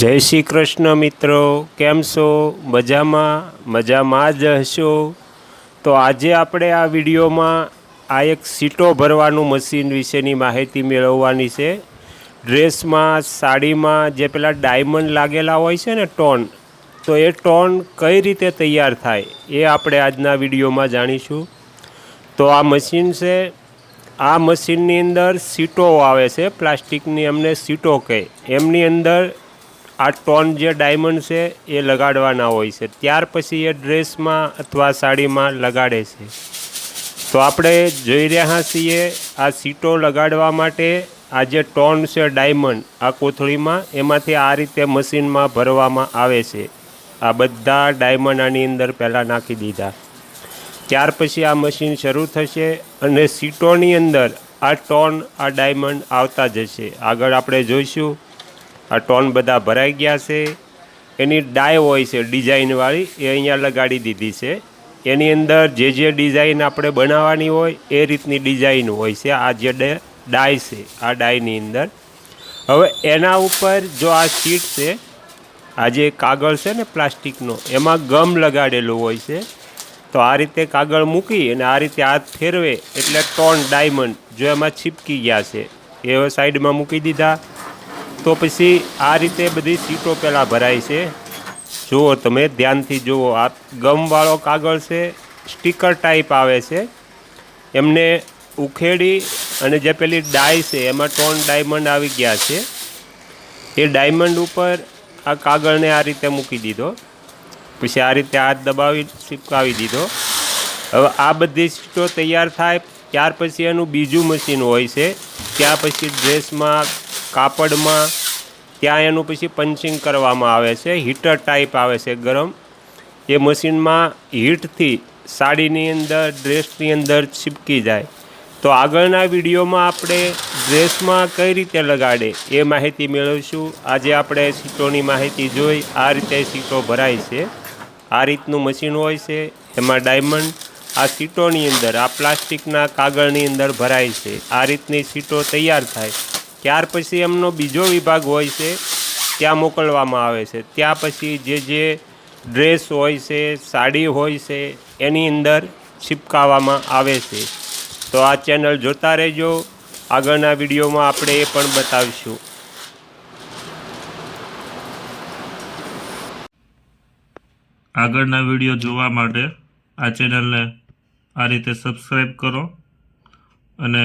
જય શ્રી કૃષ્ણ મિત્રો, કેમ છો? મજામાં? મજામાં જ હશો? તો આજે આપણે આ વિડીયોમાં આ એક સીટો ભરવાનું મશીન વિશેની માહિતી મેળવવાની છે. ડ્રેસમાં, સાડીમાં જે પેલા ડાયમંડ લાગેલા હોય છે ને ટોન, તો એ ટોન કઈ રીતે તૈયાર થાય એ આપણે આજના વિડીયોમાં જાણીશું. તો આ મશીન છે, આ મશીનની અંદર સીટો આવે છે, પ્લાસ્ટિકની એમને સીટો કહે. એમની અંદર આ ટોન જે ડાયમંડ છે, એ લગાડવાના હોય છે. ત્યાર પછી એ ડ્રેસમાં અથવા સાડીમાં લગાડે છે. તો આપણે જોઈ રહ્યા છીએ, આ સીટો લગાડવા માટે આ જે ટોન છે ડાયમંડ, આ કોથળીમાં, એમાંથી આ રીતે મશીનમાં ભરવામાં આવે છે. આ બધા ડાયમંડ આની અંદર પહેલાં નાખી દીધા. ત્યાર પછી આ મશીન શરૂ થશે અને સીટોની અંદર આ ટોન, આ ડાયમંડ આવતા જશે. આગળ આપણે જોઈશું આ ટોન બધા ભરાઈ ગયા છે. એની ડાય હોય છે ડિઝાઇનવાળી એ અહીંયા લગાડી દીધી છે. એની અંદર જે જે ડિઝાઇન આપણે બનાવવાની હોય, એ રીતની ડિઝાઇન હોય છે. આ જે ડાય છે, આ ડાયની અંદર. હવે એના ઉપર જો આ શીટ છે, આ જે કાગળ છે ને પ્લાસ્ટિકનો, એમાં ગમ લગાડેલું હોય છે. તો આ રીતે કાગળ મૂકી અને આ રીતે હાથ ફેરવે એટલે ટોન ડાયમંડ જો એમાં છીપકી ગયા છે. એ સાઈડમાં મૂકી દીધા. તો પછી આ રીતે બધી સીટો પહેલાં ભરાય છે. જુઓ તમે, ધ્યાનથી જુઓ, આ ગમવાળો કાગળ છે, સ્ટીકર ટાઈપ આવે છે. એમને ઉખેડી અને જે પેલી ડાય છે, એમાં ટોન ડાયમંડ આવી ગયા છે. એ ડાયમંડ ઉપર આ કાગળને આ રીતે મૂકી દીધો. પછી આ રીતે હાથ દબાવી, ચીપકાવી દીધો. હવે આ બધી સીટો તૈયાર થાય, ત્યાર પછી એનું બીજું મશીન હોય છે. ત્યાં પછી ડ્રેસમાં કાપડમાં ત્યાં એનું પછી પંચિંગ કરવામાં આવે છે, હીટર ટાઈપ આવે છે ગરમ. એ મશીનમાં હીટથી સાડીની અંદર, ડ્રેસની અંદર છીપકી જાય. તો આગળના વિડીયોમાં આપણે ડ્રેસમાં કઈ રીતે લગાડે એ માહિતી મેળવીશું. આજે આપણે સીટોની માહિતી જોઈ, આ રીતે સીટો ભરાય છે. આ રીતનું મશીન હોય છે, એમાં ડાયમંડ આ સીટોની અંદર, આ પ્લાસ્ટિકના કાગળની અંદર ભરાય છે. આ રીતની સીટો તૈયાર થાય. ત્યાર પછી એમનો બીજો વિભાગ હોય છે, ત્યાં મોકલવામાં આવે છે. ત્યાં પછી જે જે ડ્રેસ હોય છે, સાડી હોય છે, એની અંદર છિપકાવવામાં આવે છે. તો આ ચેનલ જોતા રહેજો. આગળના વિડીયોમાં આપણે એ પણ બતાવીશું. આગળના વીડિયો જોવા માટે આ ચેનલને આ રીતે સબસ્ક્રાઈબ કરો અને